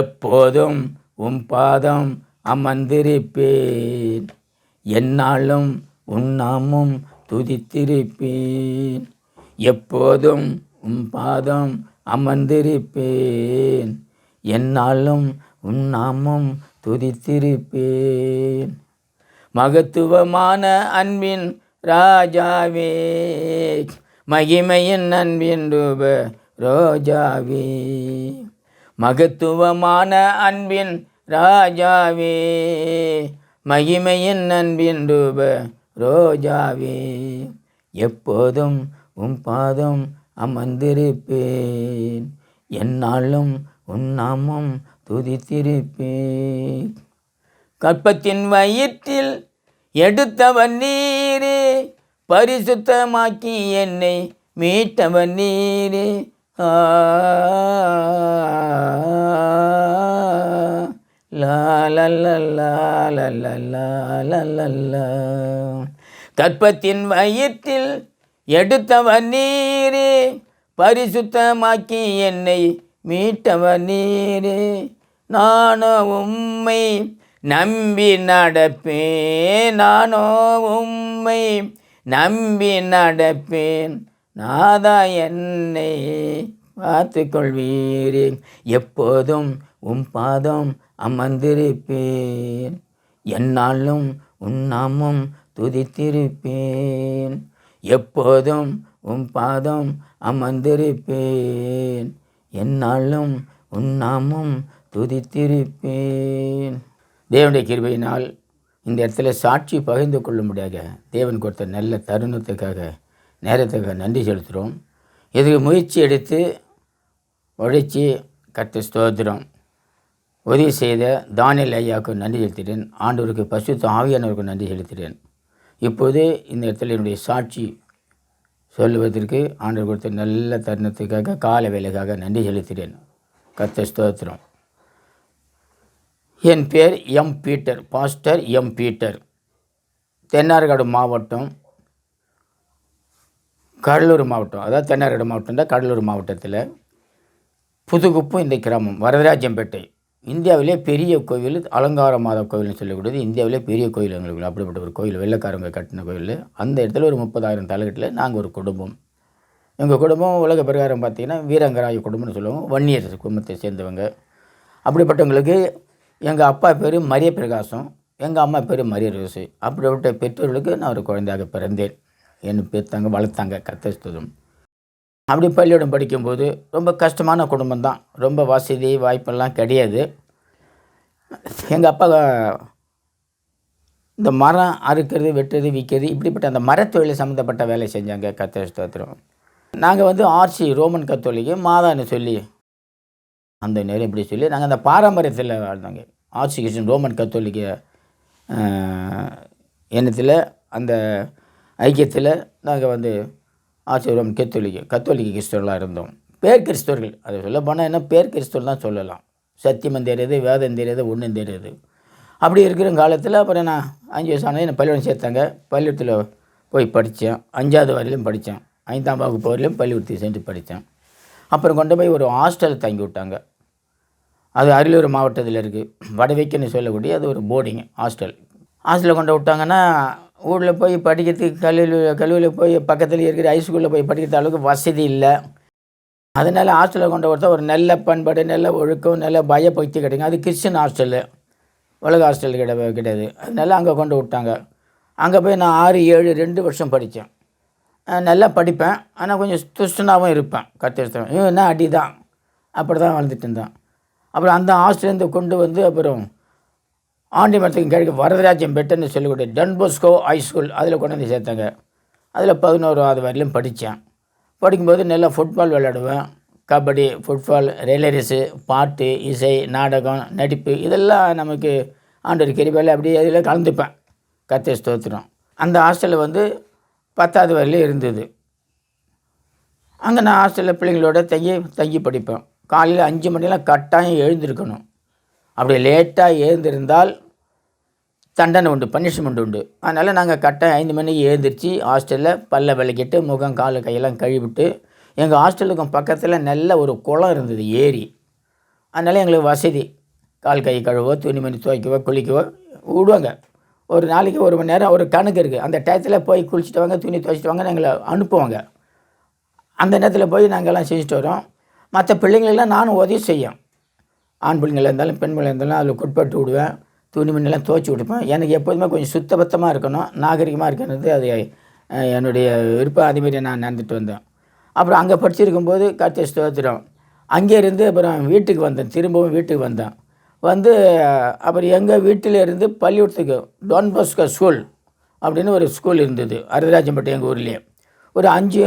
எப்போதும் உம் பாதம் அமர்ந்திருப்பேன். என்னாலும் உன்னாமும் துதித்திருப்பேன். எப்போதும் உம் பாதம் அமர்ந்திருப்பேன். என்னாலும் உன்னாமும் துதித்திருப்பேன். மகத்துவமான அன்பின் ராஜாவே மகிமையின் அன்பின் ரூப ரோஜாவே. மகத்துவமான அன்பின் ராஜாவே மகிமையின் அன்பின் ரூப ரோஜாவே எப்போதும் உன் பாதம் அமர்ந்திருப்பேன். என்னாலும் உன் நாமம் துதித்திருப்பேன். கற்பத்தின் வயிற்றில் எடுத்தவன் நீரே பரிசுத்தமாக்கி என்னை மீட்டவன் நீரே. கற்பத்தின் வயிற்றில் எடுத்தவர் நீரே பரிசுத்தமாக்கி என்னை மீட்டவர் நீரே நானோ உம்மை நம்பி நடப்பேன் நானோ உம்மை நம்பி நடப்பேன் நாதா என்னை பார்த்து கொள்வீரே எப்போதும் உம் பாதம் அமர்ந்திருப்பேன். என்னாலும் உன்னாமும் துதித்திருப்பேன். எப்போதும் உம் பாதம் அமர்ந்திருப்பேன். என்னாலும் உன்னாமும் துதித்திருப்பேன். தேவனுடைய கிருபையினால் இந்த இடத்துல சாட்சி பகிர்ந்து கொள்ளும்படியாக தேவன் கொடுத்த நல்ல தருணத்துக்காக நேரத்துக்கு நன்றி செலுத்துகிறோம். இதுக்கு முயற்சி எடுத்து உழைச்சி கற்று ஸ்தோத்திரம். உதவி செய்த தானியல் ஐயாவுக்கு நன்றி செலுத்துகிறேன். ஆண்டவருக்கு பசுத்த ஆவியானவருக்கு நன்றி செலுத்துகிறேன். இப்போது இந்த இடத்துல என்னுடைய சாட்சி சொல்லுவதற்கு ஆண்டவர் கொடுத்த நல்ல தருணத்துக்காக கால வேலைக்காக நன்றி செலுத்துகிறேன். கத்த ஸ்தோத்திரம். என் பேர் M Peter pastor M Peter. Thennarkadu மாவட்டம் கடலூர் மாவட்டம் அதாவது தென்னார்காடு மாவட்டம் தான் கடலூர் மாவட்டத்தில். புதுகுப்பம் இந்த கிராமம் வரதராஜம்பேட்டை. இந்தியாவிலே பெரிய கோவில் அலங்கார மாதா கோவில்னு சொல்லக்கூடியது இந்தியாவிலே பெரிய கோயில் எங்களுக்கு. அப்படிப்பட்ட ஒரு கோயில் வெள்ளக்காரங்க கட்டின கோயில் அந்த இடத்துல ஒரு முப்பதாயிரம் தலைக்கட்டில் நாங்கள் ஒரு குடும்பம். எங்கள் குடும்பம் உலக பிரகாரம் பார்த்திங்கன்னா வீரங்கராய குடும்பம்னு சொல்லுவோம். வன்னியர் குடும்பத்தை சேர்ந்தவங்க. அப்படிப்பட்டவங்களுக்கு எங்கள் அப்பா பேர் மரிய பிரகாசம் எங்கள் அம்மா பேர் மரிய ரோசு அப்படிப்பட்ட பெற்றோர்களுக்கு நான் ஒரு குழந்தையாக பிறந்தேன். என்னை பெற்றாங்க வளர்த்தாங்க கத்தஸ்துதம் அப்படி பள்ளியிடம் படிக்கும்போது ரொம்ப கஷ்டமான குடும்பம் தான் ரொம்ப வசதி வாய்ப்பெல்லாம் கிடையாது. எங்கள் அப்பா இந்த மரம் அறுக்கிறது வெட்டுறது விற்கிறது இப்படிப்பட்ட அந்த மரத்தொழில் சம்மந்தப்பட்ட வேலை செஞ்சாங்க கத்த நாங்கள் வந்து ஆர்சி ரோமன் கத்தோலிக்கு மாதான்னு சொல்லி அந்த நேரம் இப்படி சொல்லி நாங்கள் அந்த பாரம்பரியத்தில் வாழ்ந்தாங்க. ஆர்சி கிருஷ்ணன் ரோமன் கத்தோலிக்க எண்ணத்தில் அந்த ஐக்கியத்தில் நாங்கள் வந்து ஆசிரியரம் கத்தோலிக்க கத்தோலிக்க கிறிஸ்தவர்களாக இருந்தோம். பேர் கிறிஸ்தவர்கள் அதை சொல்ல போனால் என்ன? பேர் கிறிஸ்தவர்கள் தான் சொல்லலாம். சத்தியம் தெரியுது வேதம் தெரியுது ஒன்றும் தெரியுது. அப்படி இருக்கிற காலத்தில் அப்புறம் நான் அஞ்சு வயசு ஆனது என்னை பள்ளிக்கூடம் சேர்த்தாங்க. பள்ளிக்கூடத்தில் போய் படித்தேன். அஞ்சாவது வரையிலும் படித்தேன். ஐந்தாம் வகுப்பு வரையிலும் பள்ளிக்கூடத்தில் சென்று படித்தேன். அப்புறம் கொண்டு போய் ஒரு ஹாஸ்டலில் தங்கி விட்டாங்க. அது அரியலூர் மாவட்டத்தில் இருக்குது. வடவைக்குன்னு சொல்லக்கூடிய அது ஒரு போர்டிங் ஹாஸ்டல். ஹாஸ்டலில் கொண்டு விட்டாங்கன்னா ஊரில் போய் படிக்கிறதுக்கு கல்லூரி கல்லூரியில் போய் பக்கத்தில் இருக்கிற ஹைஸ்கூலில் போய் படிக்கிற அளவுக்கு வசதி இல்லை. அதனால் ஹாஸ்டலில் கொண்டு கொடுத்தா ஒரு நல்ல பண்பாடு நல்ல ஒழுக்கம் நல்ல பயபக்தி கிடைக்கும். அது கிறிஸ்டின் ஹாஸ்டலு உலக ஹாஸ்டல் கிடையாது கிடையாது. அதனால அங்கே கொண்டு விட்டாங்க. அங்கே போய் நான் ஆறு ஏழு ரெண்டு வருஷம் படித்தேன் நல்லா படிப்பேன். ஆனால் கொஞ்சம் துஷ்டனாகவும் இருப்பேன். கத்திருத்தேன் இவன் என்ன அடி தான் அப்படி தான் வாழ்ந்துட்டு இருந்தேன். அப்புறம் அந்த ஹாஸ்டலேருந்து கொண்டு வந்து அப்புறம் ஆண்டி மரத்துக்கு கிழக்கு வரதராஜன் பெட்டன்னு சொல்லக்கூடிய டன்போஸ்கோ ஹைஸ்கூல் அதில் கொண்டு வந்து சேர்த்தாங்க. அதில் பதினோராவது வரையிலும் படித்தேன். படிக்கும்போது நல்லா ஃபுட்பால் விளையாடுவேன். கபடி ஃபுட்பால் ரிலே பாட்டு இசை நாடகம் நடிப்பு இதெல்லாம் நமக்கு ஆண்டவர் கிருபையில் அப்படியே அதில் கலந்துப்பேன். கத்தை ஸ்தோத்திரம். அந்த ஹாஸ்டலில் வந்து பத்தாவது வரையிலும் இருந்தது. அங்கே நான் ஹாஸ்டலில் பிள்ளைங்களோட தங்கி தங்கி படிப்பேன். காலையில் அஞ்சு மணிலாம் கட்டாயம் எழுந்திருக்கணும். அப்படி லேட்டாக எழுந்திருந்தால் தண்டனை உண்டு பனிஷ்மெண்ட் உண்டு. அதனால் நாங்கள் கரெக்டாக ஐந்து மணிக்கு எழுந்திரிச்சு ஹாஸ்டலில் பல்ல விளக்கிட்டு முகம் கால் கையெல்லாம் கழுவிட்டு எங்கள் ஹாஸ்டலுக்கும் பக்கத்தில் நல்ல ஒரு குளம் இருந்தது ஏரி. அதனால் எங்களுக்கு வசதி. கால் கை கழுவோ துணிமணி துவைக்கவோ குளிக்கவோ விடுவாங்க. ஒரு நாளைக்கு ஒரு மணி நேரம் ஒரு கணக்கு இருக்குது அந்த டயத்தில் போய் குளிச்சுட்டு வாங்க துணி துவைச்சிட்டு வாங்க எங்களை அனுப்புவாங்க. அந்த நேரத்தில் போய் நாங்கள்லாம் செஞ்சுட்டு வரோம். மற்ற பிள்ளைங்களெல்லாம் நானும் உதவி செய்யும். ஆண் பிள்ளைங்களா இருந்தாலும் பெண் பிள்ளைங்க இருந்தாலும் அதில் குட்பட்டு விடுவேன். துணிமணிலாம் துவச்சி விட்டுப்பேன் எனக்கு எப்போதுமே கொஞ்சம் சுத்தபத்தமாக இருக்கணும். நாகரிகமாக இருக்கிறது அது என்னுடைய விருப்பம் அதேமாரி நான் நடந்துட்டு வந்தேன். அப்புறம் அங்கே படிச்சிருக்கும்போது கர்த்தர் ஸ்தோத்திரம். அங்கே இருந்து அப்புறம் வீட்டுக்கு வந்தேன். திரும்பவும் வீட்டுக்கு வந்தேன். வந்து அப்புறம் எங்கள் வீட்டில் இருந்து பள்ளிக்கூடத்துக்கு டோன் பாஸ்கோ ஸ்கூல் அப்படின்னு ஒரு ஸ்கூல் இருந்தது. அருதராஜம்பட்டி எங்கள் ஊர்லேயே. ஒரு அஞ்சு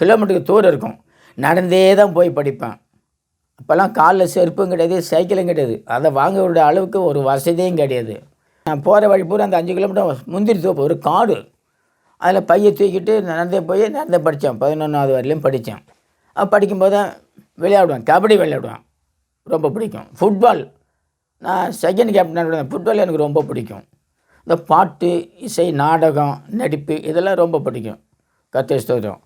கிலோமீட்டருக்கு தூரம் இருக்கும். நடந்தே தான் போய் படிப்பேன். அப்போல்லாம் காலில் செருப்பும் கிடையாது சைக்கிளும் கிடையாது. அதை வாங்க விட அளவுக்கு ஒரு வசதியும் கிடையாது. நான் போகிற வழி பூரா அந்த அஞ்சு கிலோமீட்டர் முந்திரி தோப்பு ஒரு காடு. அதில் பையை தூக்கிட்டு நடந்தே போய் நடந்தே படித்தேன். பதினொன்றாவது வரையிலையும் படித்தேன். அப்போ படிக்கும்போது விளையாடுவேன். கபடி விளையாடுவேன். ரொம்ப பிடிக்கும். ஃபுட்பால் நான் செகண்ட் கேப்டன் ஃபுட்பால் எனக்கு ரொம்ப பிடிக்கும். இந்த பாட்டு இசை நாடகம் நடிப்பு இதெல்லாம் ரொம்ப பிடிக்கும். கத்தை ஸ்தோத்திரம்.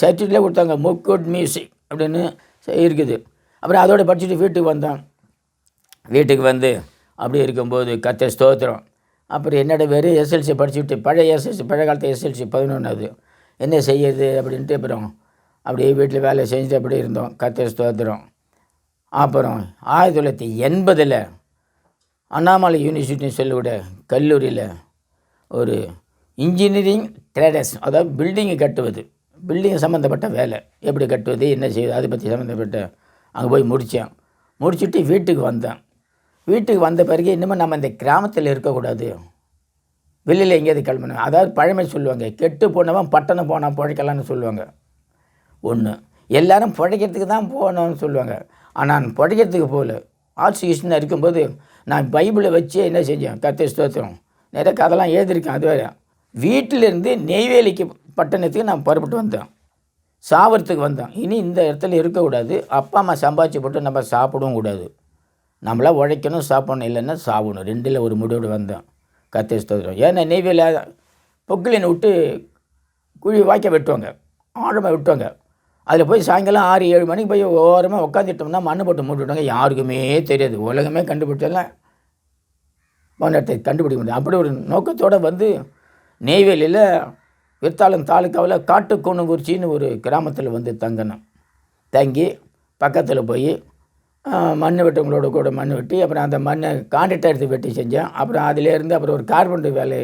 சர்டிஃபிகேட்டில் கொடுத்தாங்க. முக்குட் மியூசிக் அப்படின்னு இருக்குது. அப்புறம் அதோட படிச்சுட்டு வீட்டுக்கு வந்தேன். வீட்டுக்கு வந்து அப்படி இருக்கும்போது கத்த ஸ்தோத்திரம். அப்புறம் என்னோட வெறும் எஸ்எல்சி படிச்சுட்டு பழைய எஸ்எல்சி பழைய காலத்து எஸ்எல்சி பதினொன்று அது. என்ன செய்யறது அப்படின்ட்டு அப்புறம் அப்படியே வீட்டில் வேலை செஞ்சுட்டு அப்படியே இருந்தோம். கத்த ஸ்தோத்திரம். அப்புறம் ஆயிரத்தி தொள்ளாயிரத்தி எண்பதில் அண்ணாமலை யூனிவர்சிட்டின்னு சொல்லக்கூட கல்லூரியில் ஒரு இன்ஜினியரிங் ட்ரேடர்ஸ் அதாவது பில்டிங்கை கட்டுவது. பில்டிங் சம்மந்தப்பட்ட வேலை. எப்படி கட்டுவது என்ன செய்வது அதை பற்றி சம்மந்தப்பட்ட அங்கே போய் முடித்தேன். முடிச்சுட்டு வீட்டுக்கு வந்தேன். வீட்டுக்கு வந்த பிறகு இன்னமும் நம்ம இந்த கிராமத்தில் இருக்கக்கூடாது. வெளியில் எங்கேயாவது கிளம்பணும். அதாவது பழமை சொல்லுவாங்க. கெட்டு போனவன் பட்டணம் போனால் பிழைக்கலான்னு சொல்லுவாங்க. ஒன்று எல்லாரும் பிழைக்கிறதுக்கு தான் போகணும்னு சொல்லுவாங்க. ஆனால் நான் பிழைக்கிறதுக்கு போகல. ஆர்ட்ஸ் கிருஷ்ணன் இருக்கும்போது நான் பைபிளை வச்சு என்ன செஞ்சேன்? கத்தை ஸ்தோத்திரம். நிறைய கதைலாம் எழுதியிருக்கேன். அது வேறு. வீட்டிலேருந்து நெய்வேலிக்கு பட்டணத்துக்கு நான் புறப்பட்டு வந்தேன். சாவறதுக்கு வந்தான். இனி இந்த இடத்துல இருக்கக்கூடாது. அப்பா அம்மா சம்பாதிச்சு போட்டு நம்ம சாப்பிடவும் கூடாது. நம்மளா உழைக்கணும் சாப்பிடணும். இல்லைன்னா சாப்பிடணும் ரெண்டில் ஒரு முடிவோடு வந்தேன். கத்தை ஸ்தோத்திரம். ஏன்னா நெய்வேலி பொக்கிலின் விட்டு குழி வாய்க்க வெட்டுவாங்க. ஆழமாக வெட்டுவாங்க. அதில் போய் சாயங்காலம் ஆறு ஏழு மணிக்கு போய் ஓரமாக உட்காந்துட்டோம்னா மண்ணு போட்டு மூட்டுவிட்டாங்க யாருக்குமே தெரியாது. உலகமே கண்டுபிடிச்செல்லாம் இடத்தை கண்டுபிடிக்க முடியாது. அப்படி ஒரு நோக்கத்தோடு வந்து நெய்வேலியில் வித்தாலம் தாலுக்காவில் காட்டுக்கோணுங்குறிச்சின்னு ஒரு கிராமத்தில் வந்து தங்கினோம். தங்கி பக்கத்தில் போய் மண் வெட்டவங்களோட கூட மண் வெட்டி அப்புறம் அந்த மண்ணை கான்ட்ராக்ட் எடுத்து வெட்டி செஞ்சேன். அப்புறம் அதிலேருந்து அப்புறம் ஒரு கார்பெண்டர் வேலை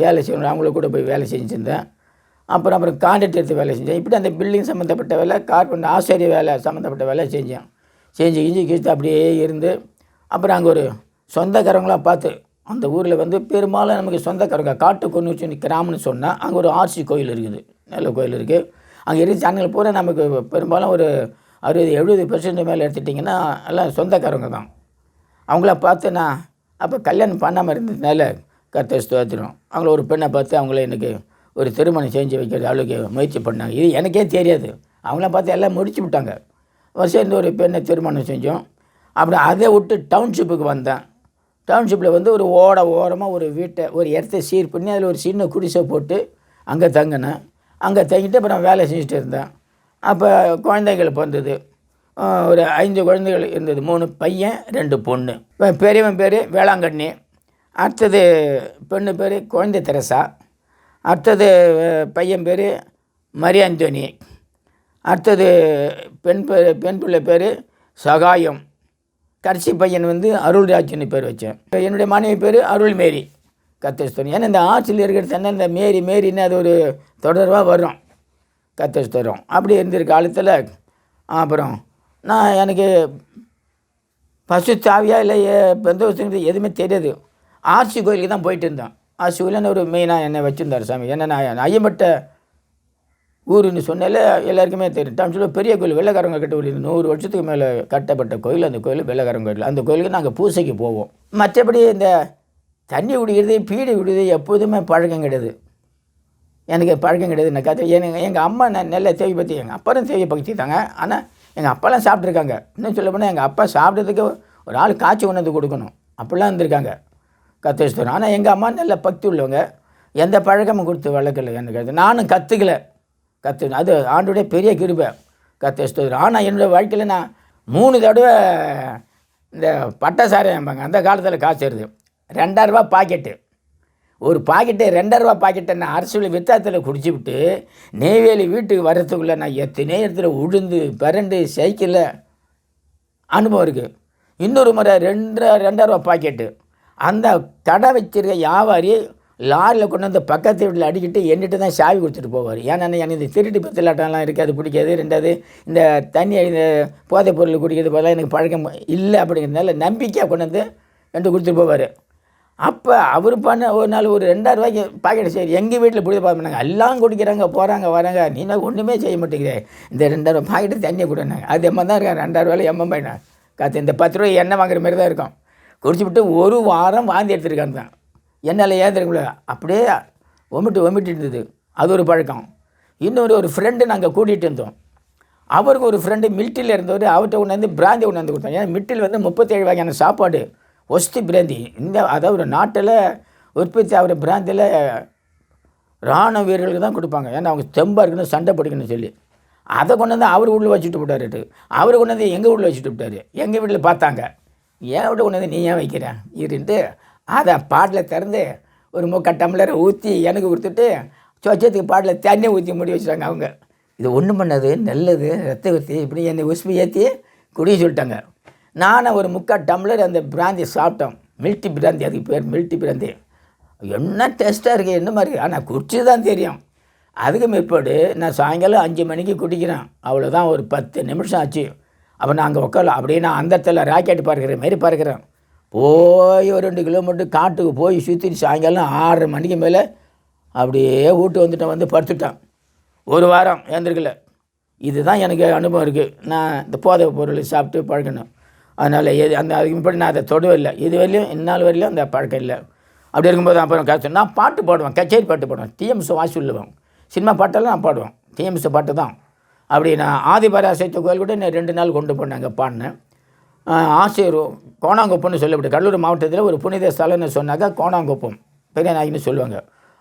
வேலை செய்யணும். அவங்கள கூட போய் வேலை செஞ்சுருந்தேன் அப்புறம் அப்புறம் கான்ட்ராக்ட் எடுத்து வேலை செஞ்சேன். இப்படி அந்த பில்டிங் சம்மந்தப்பட்ட வேலை கார்பெண்டர் ஆசிரியர் வேலை சம்மந்தப்பட்ட வேலை செஞ்சேன். செஞ்சு கிஞ்சி கிழித்து அப்படியே இருந்து அப்புறம் அங்கே ஒரு சொந்தக்காரங்களாம் பார்த்து அந்த ஊரில் வந்து பெரும்பாலும் நமக்கு சொந்தக்காரங்க காட்டு கொண்டு கிராமம்னு சொன்னால் அங்கே ஒரு ஆர்சி கோயில் இருக்குது. நல்ல கோயில் இருக்குது அங்கே இருக்கிற ஜனங்கள் பூரா நமக்கு பெரும்பாலும் ஒரு அறுபது எழுபது பெர்சன்ட் மேலே எடுத்துட்டிங்கன்னா எல்லாம் சொந்தக்காரங்க தான். அவங்கள பார்த்து அப்போ கல்யாணம் பண்ணாமல் இருந்ததுனால கர்த்தர் ஸ்தோத்திரம். அவங்கள ஒரு பெண்ணை பார்த்து அவங்கள எனக்கு ஒரு திருமணம் செஞ்சு வைக்கிறது அளவுக்கு முயற்சி பண்ணாங்க. இது எனக்கே தெரியாது. அவங்கள பார்த்து எல்லாம் முடிச்சு விட்டாங்க. சேர்ந்து ஒரு பெண்ணை திருமணம் செஞ்சோம். அப்புறம் அதை விட்டு டவுன்ஷிப்புக்கு வந்தேன். டவுன்ஷிப்பில் வந்து ஒரு ஓட ஓரமாக ஒரு வீட்டை ஒரு இடத்த சீர் பண்ணி அதில் ஒரு சின்ன குடிசை போட்டு அங்கே தங்கினேன். அங்கே தங்கிட்டு அப்புறம் வேலை செஞ்சுட்டு இருந்தேன். அப்போ குழந்தைகள் பிறந்தது. ஒரு ஐந்து குழந்தைகள் இருந்தது. மூணு பையன் ரெண்டு பொண்ணு. பெரியவன் பேர் வேளாங்கண்ணி. அடுத்தது பெண்ணு பேர் குழந்தை தெரசா. அடுத்தது பையன் பேர் மரியாந்தோனி அடுத்தது பெண் பெண் பிள்ளை பேர் சகாயம். கடைசி பையன் வந்து அருள்ராஜ்னு பேர் வச்சேன். என்னுடைய மனைவி பேர் அருள்மேரி. கத்தஸ்தோரம் ஏன்னா இந்த ஆட்சியில் இருக்கிறது என்ன இந்த மேரி மேரின்னு அது ஒரு தொடர்பாக வரும். கத்தஸ்தோரம் அப்படி இருந்திருக்க காலத்தில் அப்புறம் நான் எனக்கு பசு சாவியா இல்லை பெந்தோசங்கிறது எதுவுமே தெரியாது. ஆர்சி கோயிலுக்கு தான் போயிட்டு இருந்தேன். ஆர்சி கோயிலில் ஒரு மெயினாக என்னை வச்சுருந்தார் சாமி. ஏன்னா நான் ஐயம்பட்ட ஊருன்னு சொன்னாலே எல்லாருக்குமே தெரியும். டாம்ஸில் பெரிய கோயில் வெள்ளைக்காரங்க கட்ட ஒரு நூறு வருஷத்துக்கு மேலே கட்டப்பட்ட கோயில். அந்த கோயில் வெள்ளைக்காரங்க கோயில். அந்த கோயிலுக்கு நாங்கள் பூசைக்கு போவோம். மற்றபடி இந்த தண்ணி குடிக்கிறது பீடி குடிக்கிறது எப்போதுமே பழக்கம் கிடையாது. எனக்கு பழக்கம் கிடையாது நான் கற்று எனக்கு எங்கள் அம்மா நான் நல்ல தேவி பற்றி எங்கள் அப்பாரும் தேவி தாங்க ஆனால் எங்கள் அப்பாலாம் சாப்பிட்ருக்காங்க இன்னும் சொல்ல போனால் எங்கள் அப்பா சாப்பிட்றதுக்கு ஒரு ஆள் காய்ச்சி கொண்டு கொடுக்கணும். அப்படிலாம் இருந்திருக்காங்க. கத்தேஸ்வரம் ஆனால் எங்கள் அம்மா நல்ல பக்தி உள்ளவங்க. எந்த பழக்கமும் கொடுத்து வளர்க்கல. எனக்கு நானும் கற்றுக்கல கத்து அது ஆண்டுடைய பெரிய கிருபை. கத்தேஸ்வரம் ஆனால் என்னுடைய வாழ்க்கையில் நான் மூணு தடவை இந்த பட்டசாரையாம்பாங்க அந்த காலத்தில் காசு வருது. ரெண்டாயிரரூபா பாக்கெட்டு. ஒரு பாக்கெட்டு ரெண்டாயிரரூபா பாக்கெட்டை நான் அரசியல் வித்தாத்தில் குடிச்சு விட்டு நெய்வேலி வீட்டுக்கு வர்றதுக்குள்ளே நான் எத்தனை இடத்துல உழுந்து பிறண்டு சைக்கிளில் அனுபவம் இருக்குது இன்னொரு முறை ரெண்டு ரெண்டாயிரரூபா பாக்கெட்டு. அந்த கடை வச்சிருக்க வியாபாரி லாரியில் கொண்டு வந்து பக்கத்து வீட்டில் அடிக்கிட்டு என்கிட்ட தான் சாவி கொடுத்துட்டு போவார். ஏன்னா எனக்கு இந்த திருட்டு பத்திலாட்டம்லாம் இருக்காது பிடிக்காது. ரெண்டாவது இந்த தண்ணி இந்த போதைப் பொருள் குடிக்கிறது போதெல்லாம் எனக்கு பழக்கம் இல்லை அப்படிங்கிறதுனால நம்பிக்கையாக கொண்டு வந்து ரெண்டு கொடுத்துட்டு போவார். அப்போ அவர் பண்ண ஒரு நாள் ஒரு ரெண்டாயிரம் ரூபாய்க்கு பாக்கெட் சரி எங்கள் வீட்டில் பிடிச்சி பார்ப்பாங்க எல்லாம் குடிக்கிறாங்க போகிறாங்க வராங்க. நீ என்ன ஒன்றுமே செய்ய மாட்டேங்கிறே. இந்த ரெண்டாயிரம் பாக்கெட்டு தண்ணியை கொடுனாங்க அது எம்ம தான் இருக்காங்க ரெண்டாயிரம் ரூபாயில் பையனா. காற்று இந்த பத்து ரூபாய் எண்ணெய் வாங்குற மாதிரி தான் இருக்கும். குடிச்சு விட்டு ஒரு வாரம் வாந்தி எடுத்துருக்காங்க. தான் என்னால் ஏந்திருக்கல அப்படியே ஒமிட்டு ஒமிட்டு இருந்தது. அது ஒரு பழக்கம். இன்னொரு ஒரு ஃப்ரெண்டு நாங்கள் கூட்டிகிட்டு இருந்தோம். அவருக்கு ஒரு ஃப்ரெண்டு மில்ட்டில் இருந்தவர் அவர்கிட்ட கொண்டாந்து பிராந்தி கொண்டாந்து கொடுத்தோம். ஏன்னா மில்ட்டில் வந்து முப்பத்தேழு வகையான சாப்பாடு ஒஸ்தி பிராந்தி. இந்த அதாவது ஒரு நாட்டில் உற்பத்தி ஆகிற பிராந்தியில் இராணுவ வீரர்களுக்கு தான் கொடுப்பாங்க. ஏன்னா அவங்க தெம்பாக இருக்கணும் சண்டை பிடிக்கணும்னு சொல்லி. அதை கொண்டு வந்து அவர் வீட்டில் வச்சுட்டு விட்டாரு அவர் கொண்டு வந்து எங்கள் வீட்டில் வச்சுட்டு விட்டார் எங்கள் வீட்டில் பார்த்தாங்க. ஏன் விட்டு கொண்டு வந்து நீ ஏன் வைக்கிற? இருந்துட்டு அதை பாட்டில் திறந்து ஒரு முக்கா டம்ளரை ஊற்றி எனக்கு கொடுத்துட்டு சொச்சத்துக்கு பாட்டில் தண்ணி ஊற்றி முடி வச்சுட்டாங்க அவங்க. இது ஒன்றும் பண்ணது நல்லது ரத்த ஊற்றி இப்படி என்னை உசுப்பு ஏற்றி குடிய சொல்லிட்டாங்க. நானும் ஒரு முக்கால் டம்ளர் அந்த பிராந்தி சாப்பிட்டோம். மில்ட்டி பிராந்தி அதுக்கு பேர் மில்ட்டி பிராந்தி. என்ன டேஸ்ட்டாக இருக்குது என்ன மாதிரி? ஆனால் குடிச்சு தான் தெரியும். அதுக்கு மேற்பாடு நான் சாயங்காலம் அஞ்சு மணிக்கு குடிக்கிறேன். அவ்வளோதான் ஒரு பத்து நிமிஷம் ஆச்சு. அப்போ நான் அங்கே உட்காரலாம் அப்படியே நான் அந்த இடத்துல ராக்கெட் பார்க்குற மாரி பார்க்குறேன். போய் ஒரு ரெண்டு கிலோமீட்டர் காட்டுக்கு போய் சுற்றி சாயங்காலம் ஆறரை மணிக்கு மேலே அப்படியே வீட்டு வந்துட்டேன் வந்து படுத்துட்டேன். ஒரு வாரம் ஏந்திருக்கல இதுதான் எனக்கு அனுபவம் இருக்குது நான் இந்த போதை பொருள் சாப்பிட்டு பழக்கணும் அதனால் எது அந்த அதுக்கு முன்னாடி நான் அதை தொடவே இல்லை. இது வரையிலும் இந்நாள் வரையிலும் அந்த பழக்கம் இல்லை. அப்படி இருக்கும்போது அப்புறம் கஷ்டம் நான் பாட்டு பாடுவேன் கச்சேரி பாட்டு பாடுவேன். டிஎம்எஸ் வாசி உள்ளவன் சினிமா பாட்டெல்லாம் நான் பாடுவேன். டிஎம்எஸ் பாட்டு தான். அப்படி நான் ஆதிபராசக்தி கோயில் கூட நான் ரெண்டு நாள் கொண்டு போனேன் அங்கே பாடினேன். ஆசிரியர் கோணாங்குப்பம்னு சொல்லப்பட்டு கடலூர் மாவட்டத்தில் ஒரு புனித ஸ்தலம்னு சொன்னாக்கா கோணாங்குப்பம் பெரிய நாயின்னு சொல்லுவாங்க.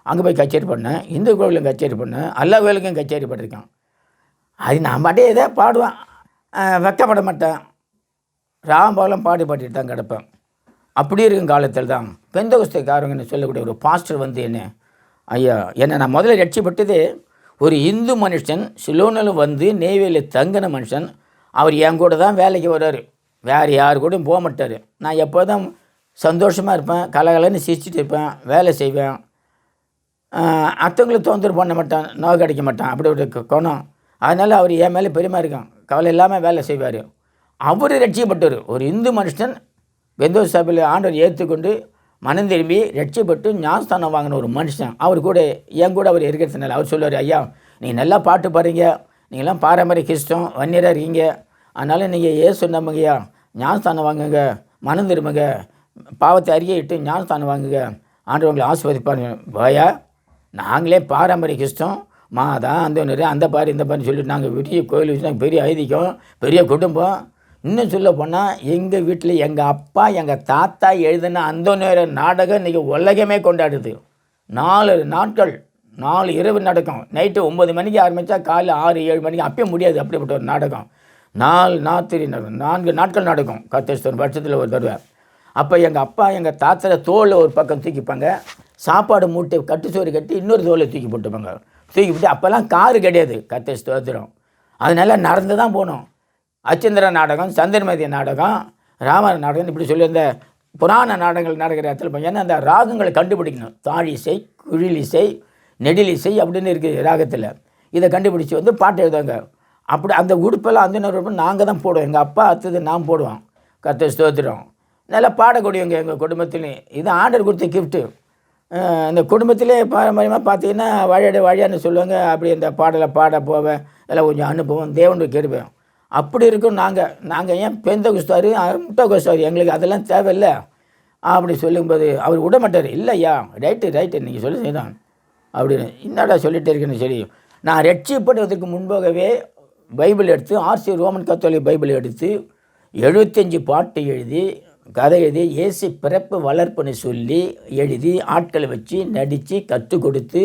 அங்கே போய் கச்சேரி பண்ணேன் இந்து கோவிலும் கச்சேரி பண்ணேன் எல்லா கோயிலுக்கும் கச்சேரி பண்ணியிருக்கேன். அது நான் பாட்டே இதை பாடுவேன். வெக்கப்பட மாட்டேன். ராம்பாலம் பாடி பாடிட்டு தான் கிடப்பேன். அப்படி இருக்கும் காலத்தில் தான் பெந்தகுஸ்தைக்காரங்கன்னு சொல்லக்கூடிய ஒரு பாஸ்டர் வந்து என்ன ஐயா என்னை நான் முதல்ல ரட்சிப்பட்டது ஒரு இந்து மனுஷன் சிலோனில் வந்து நெய்வேலியில் தங்கின மனுஷன் அவர் என் கூட தான் வேலைக்கு வர்றாரு. வேறு யார் கூடயும் போக மாட்டார். நான் எப்போதும் சந்தோஷமாக இருப்பேன் கலகலன்னு சிரிச்சிட்டு இருப்பேன் வேலை செய்வேன். அடுத்தவங்களுக்கு தொந்தரவு பண்ண மாட்டான் நோய் கிடைக்க மாட்டான் அப்படி ஒரு குணம். அதனால் அவர் என் மேலே பெருமை இருக்கான். கவலை இல்லாமல் வேலை செய்வார். அவர் ரட்சிக்கப்பட்டவர். ஒரு இந்து மனுஷன் வெந்தோ சபையில் ஆண்டவர் ஏற்றுக்கொண்டு மனம் திரும்பி ரட்சிப்பட்டு ஞானஸ்தானம் வாங்கின ஒரு மனுஷன். அவர் கூட என் கூட அவர் இருக்கிறதுனால அவர் சொல்லுவார் ஐயா நீங்கள் நல்லா பாட்டு பாடுறீங்க. நீங்களாம் பாரம்பரிய கிறிஸ்டம் வன்னியராக இருக்கீங்க. அதனால் நீங்கள் ஏசு நம்புங்கய்யா. ஞானஸ்தானம் வாங்குங்க மனம் திரும்புங்க பாவத்தை அறியிட்டு ஞானஸ்தானம் வாங்குங்க. ஆண்டவங்களை உங்களை ஆசீர்வதிப்பாருங்க நாங்களே பாரம்பரிய கிறிஸ்தம் மாதா அந்த ஒன்று அந்த பாரு இந்த பாருன்னு சொல்லிட்டு நாங்கள் பெரிய கோயில் வச்சு நாங்கள் பெரிய ஐதீகம் பெரிய குடும்பம். இன்னும் சொல்ல போனால் எங்கள் வீட்டில் எங்கள் அப்பா எங்கள் தாத்தா எழுதின அந்த நேர நாடகம் இன்றைக்கி உலகமே கொண்டாடுது. நாலு நாட்கள் நாலு இரவு நடக்கும். நைட்டு ஒம்பது மணிக்கு ஆரம்பித்தா காலையில் ஆறு ஏழு மணிக்கு அப்பயும் முடியாது அப்படிப்பட்ட ஒரு நாடகம். நாலு நாத்திரி நடக்கும் நான்கு நாட்கள் நடக்கும். கத்தேஸ்வரன் வருஷத்தில் ஒரு தடவை. அப்போ எங்கள் அப்பா எங்கள் தாத்தரை தோலை ஒரு பக்கம் தூக்கிப்பாங்க. சாப்பாடு மூட்டை கட்டு சோறு கட்டி இன்னொரு தோலை தூக்கி போட்டுப்பாங்க. தூக்கி போட்டு அப்போல்லாம் காரு கிடையாது கத்தை ஸ்தோத்திரம். அதனால் நடந்து தான் போகணும். அச்சந்திர நாடகம் சந்திரமதி நாடகம் ராமர் நாடகம் இப்படி சொல்லி இந்த புராண நாடகங்கள் நடக்கிற இடத்துல போய் ஏன்னா அந்த ராகங்களை கண்டுபிடிக்கணும். தாழிசை குழிலிசை நெடிலிசை அப்படின்னு இருக்குது ராகத்தில். இதை கண்டுபிடிச்சி வந்து பாட்டு எழுதுவாங்க. அப்படி அந்த உடுப்பெல்லாம் அந்த நேரம் நாங்கள் தான் போடுவோம். எங்கள் அப்பா அத்தது நான் போடுவோம். கத்த ஸ்தோத்திரம். நல்லா பாடக்கூடியவங்க எங்கள் குடும்பத்துலேயும் இது ஆர்டர் கொடுத்த கிஃப்ட்டு இந்த குடும்பத்திலே பாரம்பரியமாக பார்த்தீங்கன்னா வழியடை வழியான்னு சொல்லுவாங்க. அப்படி இந்த பாடலை பாட போவேன். எல்லாம் கொஞ்சம் அனுப்புவோம் தேவனுக்கு கேடுவேன் அப்படி இருக்கும் நாங்கள் நாங்கள் ஏன் பெந்த குஸ்தாரு முட்டை குஸ்தாரு எங்களுக்கு அதெல்லாம் தேவையில்லை. அப்படி சொல்லும்போது அவர் விட மாட்டார் இல்லையா ரைட்டு ரைட்டு நீங்கள் சொல்லி செய்தான் அப்படின்னு. என்னடா சொல்லிகிட்டே இருக்கேன்னு சொல்லி நான் ரட்சிப்படுவதற்கு முன்பாகவே பைபிள் எடுத்து ஆர்சி ரோமன் கத்தோலிக் பைபிள் எடுத்து எழுபத்தஞ்சி பாட்டு எழுதி கதை எழுதி ஏசி பிறப்பு வளர்ப்புன்னு சொல்லி எழுதி ஆட்களை வச்சு நடித்து கற்றுக் கொடுத்து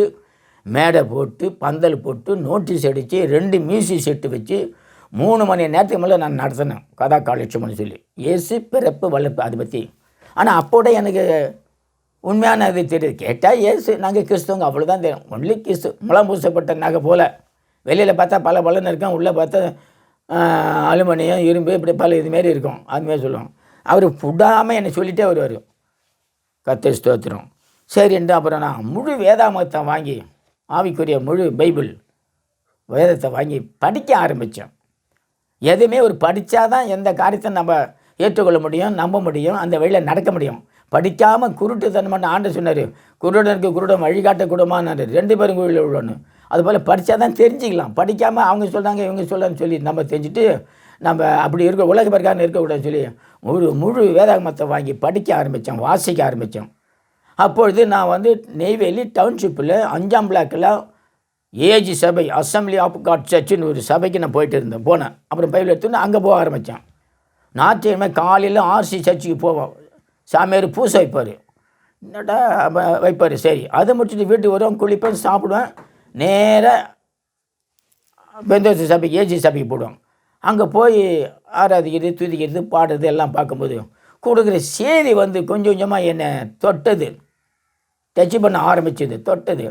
மேடை போட்டு பந்தல் போட்டு நோட்டீஸ் அடித்து ரெண்டு மியூசிக் செட்டு வச்சு மூணு மணி நேரத்துக்கு மேலே நான் நடத்தினேன் கதா காலட்சம்னு சொல்லி. இயேசு பிறப்பு வளர்ப்பு அதை பற்றி ஆனால் அப்போட எனக்கு உண்மையான இது தெரியுது. கேட்டால் இயேசு நாங்கள் கிறிஸ்துவங்க அவ்வளோதான் தெரியும். ஒன்லி கிறிஸ்து முளம் பூசப்பட்ட நகை போல். வெளியில் பார்த்தா பல பலன்னு இருக்கும் உள்ளே பார்த்தா அலுமினியம் இரும்பு இப்படி பல இதுமாரி இருக்கும். அதுமாரி சொல்லுவோம் அவர் விடாமல் என்னை சொல்லிட்டே வருவார். கத்தை ஸ்தோத்திரம். சரின்ட்டு அப்புறம் நான் முழு வேதாமத்தை வாங்கி ஆவிக்குரிய முழு பைபிள் வேதத்தை வாங்கி படிக்க ஆரம்பித்தேன் எதுவுமே ஒரு படித்தா தான் எந்த காரியத்தை நம்ம ஏற்றுக்கொள்ள முடியும் நம்ப முடியும் அந்த வழியில் நடக்க முடியும். படிக்காமல் குருட்டு குருட்டுத்தனமான ஆண்டு சொன்னார். குருடனுக்கு குருடன் வழிகாட்ட கூடமானாரு ரெண்டு பேரும் கோயிலில் உள்ளணும் அதுபோல் படித்தா தான் தெரிஞ்சுக்கலாம். படிக்காமல் அவங்க சொல்கிறாங்க இவங்க சொல்கிறான்னு சொல்லி நம்ம தெரிஞ்சுட்டு நம்ம அப்படி இருக்க உலக பிரகாரம் இருக்கக்கூடாதுன்னு சொல்லி முழு முழு வேதாகமத்தை வாங்கி படிக்க ஆரம்பித்தேன் வாசிக்க ஆரம்பித்தோம் அப்பொழுது நான் வந்து நெய்வேலி டவுன்ஷிப்பில் அஞ்சாம் பிளாக்கில் ஏஜி சபை அசம்பிளி ஆஃப் காட் சர்ச்சுன்னு ஒரு சபைக்கு நான் போயிட்டு இருந்தேன் போனேன். அப்புறம் பைபிள் எடுத்துன்னு அங்கே போக ஆரம்பித்தேன் ஞாயிற்றுக்கிழமை காலையில் ஆர்சி சர்ச்சுக்கு போவோம் சாமியார் பூசை வைப்பார். என்னடா வைப்பார்? சரி அதை முடிச்சுட்டு வீட்டுக்கு வருவோம் குளிப்பேன் சாப்பிடுவேன். நேராக பெந்தோச சபைக்கு ஏஜி சபைக்கு போடுவோம் அங்கே போய் ஆராதிக்கிறது துதிக்கிறது பாடுறது எல்லாம் பார்க்கும்போது கொடுக்குற செய்தி வந்து கொஞ்சம் கொஞ்சமாக என்னை தொட்டது. டச் பண்ண ஆரம்பிச்சது தொட்டது.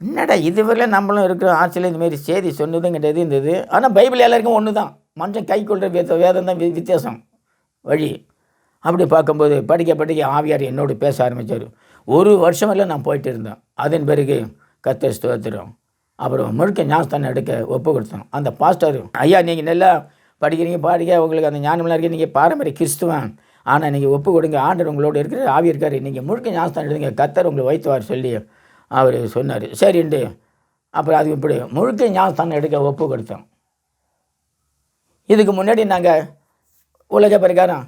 என்னடா இதுவரை நம்மளும் இருக்கிற ஆட்சியில் இந்தமாரி செய்தி சொன்னதுங்கிறது இருந்தது. ஆனால் பைபிள் எல்லாருக்கும் ஒன்று தான் மனுஷன் கை கொள்கிற வேத வேதம் தான் வித்தியாசம் வழி. அப்படி பார்க்கும்போது படிக்க படிக்க ஆவியார் என்னோடு பேச ஆரம்பித்தார் ஒரு வருஷமெல்லாம் நான் போயிட்டு இருந்தேன். அதன் பிறகு கத்த ஸ்தோத்திரம். அப்புறம் முழுக்க ஞாபகத்தானே எடுக்க ஒப்பு கொடுத்தோம் அந்த பாஸ்டர் ஐயா நீங்கள் நல்லா படிக்கிறீங்க பாடுங்க உங்களுக்கு அந்த ஞானமெல்லாம் இருக்கு. நீங்கள் பாரம்பரிய கிறிஸ்துவன். ஆனால் நீங்கள் ஒப்பு கொடுங்க ஆண்டர் உங்களோட இருக்கிற ஆவி இருக்காரு. நீங்கள் முழுக்க ஞாபகத்தான் எடுங்க. கத்தர் உங்களை வைத்துவார் சொல்லி அவர் சொன்னார். சரிண்டு அப்புறம் அது இப்படி முழுக்க ஞாபகத்தான் எடுக்க ஒப்பு கொடுத்தோம் இதுக்கு முன்னாடி நாங்கள் உலக பிரகாரம்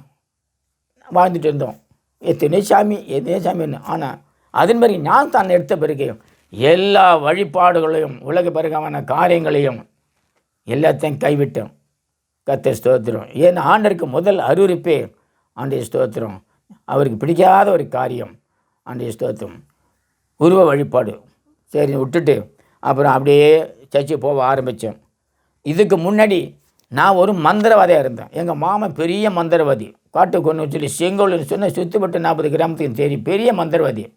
வாழ்ந்துட்டு இருந்தோம். எத்தனை சாமி எத்தனை சாமின்னு. ஆனால் அதன் பிறகு நான் எடுத்த பிறகு எல்லா வழிபாடுகளையும் உலக பிறகான காரியங்களையும் எல்லாத்தையும் கைவிட்டோம். கத்த ஸ்தோத்திரம். ஏன் ஆண்டருக்கு முதல் அறிவிப்பே ஆண்டைய ஸ்தோத்திரம். அவருக்கு பிடிக்காத ஒரு காரியம். ஆண்டைய ஸ்தோத்திரம். உருவ வழிபாடு. சரி விட்டுட்டு அப்புறம் அப்படியே சர்ச்சு போக ஆரம்பித்தேன் இதுக்கு முன்னாடி நான் ஒரு மந்திரவாதியாக இருந்தேன். எங்கள் மாமன் பெரிய மந்திரவாதி. காட்டு கொண்டு சொல்லி செங்கோல்னு சொன்ன சுற்றுப்பட்டு நாற்பது கிராமத்துக்கு சரி பெரிய மந்திரவாதி.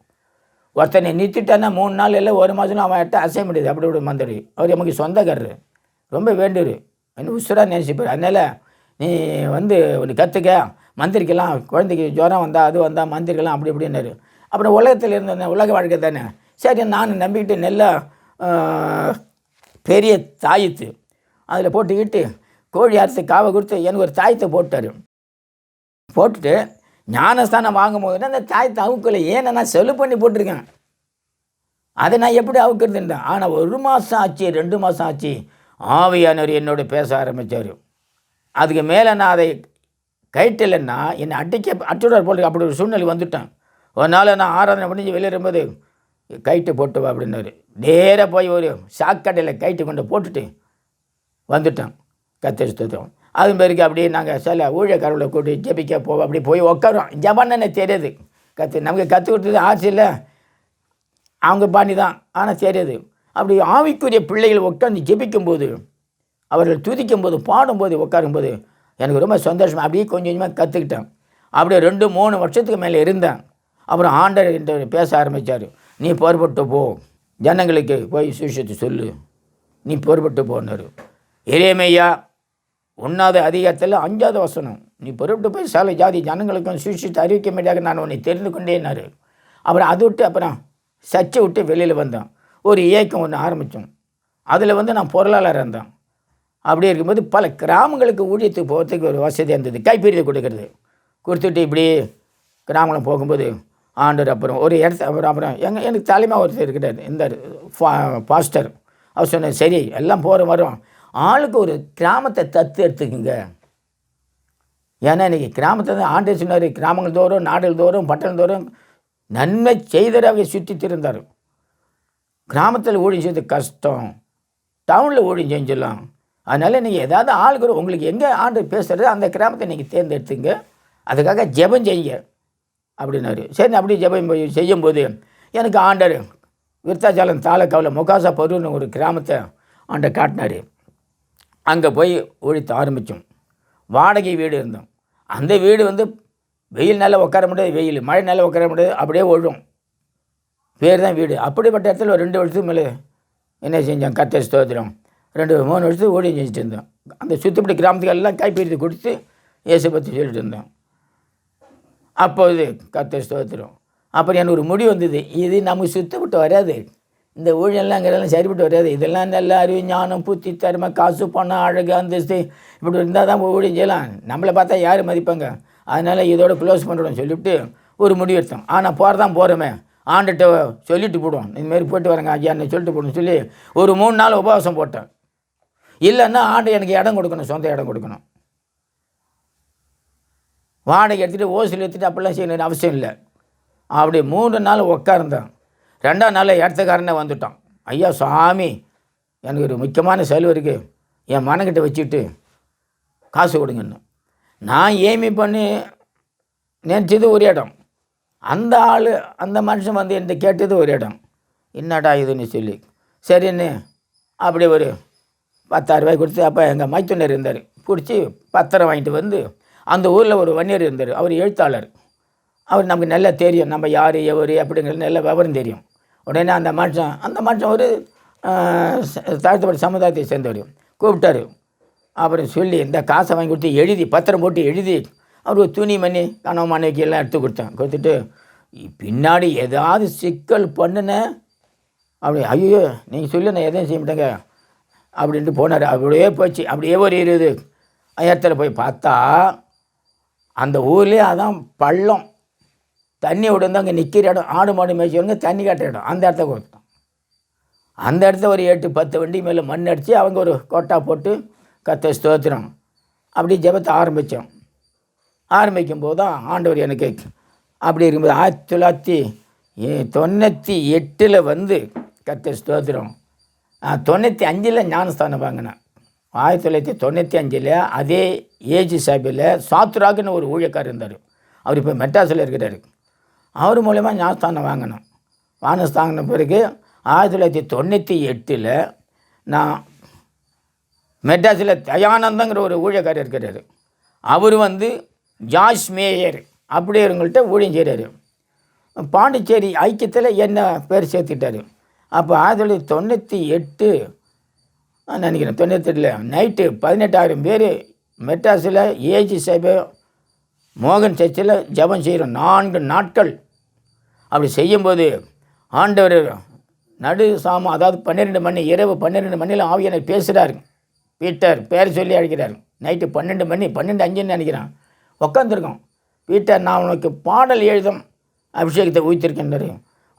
ஒருத்தனை நிறுத்திட்டானா மூணு நாள் இல்லை ஒரு மாதம் அவன் எட்ட அசைய முடியாது. அப்படி ஒரு மந்திரி. அவர் நமக்கு சொந்தக்காரரு. ரொம்ப வேண்டுரு. என்ன உசுராக நினச்சிப்பார். அதனால் நீ வந்து ஒன்று கற்றுக்க மந்திரிக்கலாம் குழந்தைக்கு ஜுரம் வந்தால் அது வந்தால் மந்திரிக்கலாம் அப்படி இப்படின்னாரு. அப்புறம் உலகத்தில் இருந்த உலக வாழ்க்கை தானே? சரி நான் நம்பிக்கிட்டு நல்லா பெரிய தாயத்து. அதில் போட்டுக்கிட்டு கோழி அரிசி காவை கொடுத்து எனக்கு ஒரு தாயத்தை போட்டார். போட்டுட்டு ஞானஸ்தானம் வாங்கும் போது அந்த தாயத்தை அவுக்கலை ஏன்னா நான் செலவு பண்ணி போட்டிருக்கேன்? அதை நான் எப்படி அவுக்கிறதுன்றேன் ஆனால் ஒரு மாதம் ஆச்சு ரெண்டு மாதம் ஆச்சு ஆவியானவர் என்னோட பேச ஆரம்பித்தார் அதுக்கு மேலே நான் அதை கைட்டலைன்னா என்னை அடிக்க அச்சுடர் போட்டு அப்படி ஒரு சூழ்நிலை வந்துட்டேன். ஒரு நாள் நான் ஆராதனை பண்ணி வெளியேறும்போது கைட்டு போட்டு வா அப்படின்னாரு. நேராக போய் ஒரு சாக்கடையில் கைட்டு கொண்டு போட்டுட்டு வந்துட்டோம் கத்தரித்தோம் அது பிறகு அப்படியே நாங்கள் சில ஊழியக்காரர்களை கூட்டி ஜெபிக்க போவோம் அப்படி போய் உட்காரோம் ஜபான்னு எனக்கு தெரியாது. கற்று நமக்கு கற்றுக் கொடுத்தது ஆசை இல்லை. அவங்க பாணி தான் ஆனால் தெரியாது. அப்படி ஆவிக்குரிய பிள்ளைகள் உட்காந்து ஜெபிக்கும்போது அவர்கள் துதிக்கும்போது பாடும்போது உட்காரும்போது எனக்கு ரொம்ப சந்தோஷம் அப்படியே கொஞ்சம் கொஞ்சமாக கற்றுக்கிட்டேன் அப்படியே ரெண்டு மூணு வருஷத்துக்கு மேலே இருந்தேன். அப்புறம் ஆண்டர் என்கிட்ட பேச ஆரம்பித்தார் நீ புறப்பட்டு போ. ஜனங்களுக்கு போய் சுஷத்தை சொல்லு. நீ புறப்பட்டு போனார் இறையமையா ஒன்றாவது அதிகாரத்தில் அஞ்சாவது வசனம். நீ புறப்பட்டு போய் சில ஜாதி ஜனங்களுக்கும் சுவிசேஷத்தை அறிவிக்க முடியாது நான் உன்னை தெரிந்து கொண்டேனாரு அப்புறம் அதை விட்டு அப்புறம் சர்ச்சை விட்டு வெளியில் வந்தேன். ஒரு இயக்கம் ஒன்று ஆரம்பித்தோம். அதில் வந்து நான் பொருளாளர் இருந்தேன். அப்படி இருக்கும்போது பல கிராமங்களுக்கு ஊழியத்துக்கு போகிறதுக்கு ஒரு வசதியாக இருந்தது. கைப்பிரியை கொடுக்கறது. கொடுத்துட்டு இப்படி கிராமம் போகும்போது ஆண்டர் அப்புறம் ஒரு இடத்த அப்புறம் அப்புறம் எங்கள் எனக்கு தலைமை ஒருத்தர் இருக்கிறார். இந்த ஃபா- பாஸ்டர். அவர் சொன்னார் சரி எல்லாம் போகிற வரும். ஆளுக்கு ஒரு கிராமத்தை தத்து எடுத்துக்குங்க. ஏன்னா இன்றைக்கி கிராமத்தை தான் ஆண்டே சொன்னார் கிராமங்கள் தோறும் நாடுகள் தோறும் பட்டணம் தோறும் நன்மை செய்தராக சுற்றி திருந்தார். கிராமத்தில் ஊழியம் செய்வது கஷ்டம். டவுனில் ஊழியம் செஞ்சிடலாம் அதனால் நீங்கள் ஏதாவது ஆளுக்கு உங்களுக்கு எங்கே ஆண்டு பேசுகிறது அந்த கிராமத்தை நீங்கள் தேர்ந்தெடுத்துங்க. அதுக்காக ஜெபம் செய்யுங்க. அப்படின்னாரு. சரி அப்படி ஜெபம் செய்யும்போது எனக்கு ஆண்டர் விருத்தாச்சாலம் தாலுக்காவில் முகாசா பொருள்னு ஒரு கிராமத்தை ஆண்டை காட்டினார். அங்கே போய் ஒழித்து ஆரம்பித்தோம். வாடகை வீடு இருந்தோம். அந்த வீடு வந்து வெயில் நல்லா உட்கார முடியாது வெயில் மழை நல்லா உட்கார முடியாது அப்படியே ஒழும் பேர் தான் வீடு. அப்படிப்பட்ட இடத்துல ஒரு ரெண்டு வருஷத்துக்கு மேலே என்ன செஞ்சோம்? கத்த ஸ்தோத்திரம். ரெண்டு மூணு வருஷத்துக்கு ஓடி செஞ்சுட்டு இருந்தோம். அந்த சுத்தப்படி கிராமத்துக்கு எல்லாம் கொடுத்து இயேசு பற்றி சொல்லிட்டு இருந்தோம். அப்போது கத்த ஸ்தோத்திரம். அப்புறம் எனக்கு ஒரு முடிவு வந்தது. இது நமக்கு சுத்தப்பட்டு வராது. இந்த ஊழியெல்லாம் அங்கெல்லாம் சரிப்பட்டு வராது. இதெல்லாம் நல்ல அறிவு ஞானம் புத்தி திறமை காசு பணம் அழகு அந்தஸ்து. இப்படி இருந்தால் தான் ஊழியம் செய்யலாம். நம்மளை பார்த்தா யார் மதிப்பாங்க? அதனால் இதோட க்ளோஸ் பண்ணுறோம் சொல்லிவிட்டு ஒரு முடிவு எடுத்தோம். ஆனால் போகிறதான் போகிறோமே ஆண்டுகிட்ட சொல்லிட்டு போடுவோம். இதுமாரி போயிட்டு வரேங்க ஐயா என்ன சொல்லிட்டு போடணும் சொல்லி ஒரு மூணு நாள் உபவாசம் போட்டேன். இல்லைன்னா ஆண்டு எனக்கு இடம் கொடுக்கணும் சொந்த இடம் கொடுக்கணும். வாடகை எடுத்துகிட்டு ஓசில் எடுத்துகிட்டு அப்படிலாம் செய்யணும்னு அவசியம் இல்லை. அப்படி மூணு நாள் உட்கார்ந்தேன் ரெண்டாம் நாள் இடத்துக்காரனே வந்துட்டான். ஐயா சாமி எனக்கு ஒரு முக்கியமான செலவு இருக்குது என் மனக்கிட்ட வச்சுட்டு காசு கொடுங்கன்னு. நான் ஏமி பண்ணி நினச்சது ஒரு இடம். அந்த ஆள் அந்த மனுஷன் வந்து என்கிட்ட கேட்டது ஒரு இடம். என்னடா இதுன்னு சொல்லி. சரின்னு அப்படி ஒரு பத்தாயிரரூபாய் கொடுத்து அப்போ எங்கள் மைத்துனர் இருந்தார். பிடிச்சி பத்திரம் வாங்கிட்டு வந்து அந்த ஊரில் ஒரு வன்னியர் இருந்தார். அவர் எழுத்தாளர். அவர் நமக்கு நல்லா தெரியும். நம்ம யார் எவர் அப்படிங்கிறது நல்ல விவரம் தெரியும். உடனே அந்த மனுஷன் அந்த மனுஷன் ஒரு தாழ்த்தப்பட்ட சமுதாயத்தை சேர்ந்தவர். கூப்பிட்டாரு. அப்புறம் சொல்லி இந்த காசை வாங்கி கொடுத்து எழுதி பத்திரம் போட்டு எழுதி அவர் ஒரு துணி மணி கனவு மனைவிக்கு எல்லாம் எடுத்து கொடுத்தேன். கொடுத்துட்டு பின்னாடி ஏதாவது சிக்கல் பண்ணுனேன் அப்படி ஐயோ நீங்கள் சொல்லி நான் எதையும் செய்ய மாட்டேங்க. அப்படின்ட்டு போனார். அப்படியே போச்சு. அப்படியே ஒரு இருது இடத்துல போய் பார்த்தா அந்த ஊர்லேயே அதான் பள்ளம். தண்ணி விடுந்து அங்கே நிற்கிற இடம் ஆடு மாடு மேய்ச்சவங்க தண்ணி காட்டுற இடம். அந்த இடத்த கொடுத்தோம் அந்த இடத்துல ஒரு எட்டு பத்து வண்டி மேலே மண் அடித்து அவங்க ஒரு கொட்டா போட்டு கத்த ஸ்தோத்திரம். அப்படி ஜெபத்தை ஆரம்பித்தோம். ஆரம்பிக்கும் போது தான் ஆண்டவர் எனக்கு அப்படி இருக்கும்போது ஆயிரத்தி தொள்ளாயிரத்தி தொண்ணூற்றி எட்டில் வந்து கத்த ஸ்தோத்திரம். தொண்ணூற்றி அஞ்சில் ஞானஸ்தானம் வாங்கினேன். ஆயிரத்தி தொள்ளாயிரத்தி தொண்ணூற்றி அஞ்சில் அதே ஏஜி சாபியில் சாத்துராக்குன்னு ஒரு ஊழியக்காரர் இருந்தார். அவர் இப்போ மெட்ராஸில் இருக்கிறாரு. அவர் மூலயமா ஞானஸ்தானம் வாங்கினோம் ஞானஸ்தான பிறகு ஆயிரத்தி தொள்ளாயிரத்தி தொண்ணூற்றி எட்டில் நான் மெட்ராஸில் தயானந்தங்கிற ஒரு ஊழியக்காரர் இருக்கிறார். அவர் வந்து ஜார்ஜ் மேயர் அப்படிங்கிறவங்கள்ட்ட ஊழியம் செய்கிறாரு பாண்டிச்சேரி ஐக்கியத்தில் என்ன பேர் சேர்த்துட்டாரு. அப்போ ஆயிரத்தி தொள்ளாயிரத்தி தொண்ணூற்றி எட்டு நினைக்கிறேன் நினைக்கிறேன் தொண்ணூத்தெட்டில் நைட்டு பதினெட்டாயிரம் பேர் மெட்ராஸில் ஏஜி சபை மோகன் சர்ச்சில் ஜெபம் செய்கிறோம் நான்கு நாட்கள் அப்படி செய்யும்போது ஆண்டவர் நடு சாமம் அதாவது பன்னிரெண்டு மணி இரவு பன்னிரெண்டு மணியில் ஆவியனர் பேசுகிறார் பீட்டர் பேர் சொல்லி அழைக்கிறார். நைட்டு பன்னெண்டு மணி பன்னெண்டு அஞ்சுன்னு நினைக்கிறான். உட்காந்துருக்கோம் பீட்டர் நான் உனக்கு பாடல் எழுதும் அபிஷேகத்தை ஊற்றிருக்கின்றாரு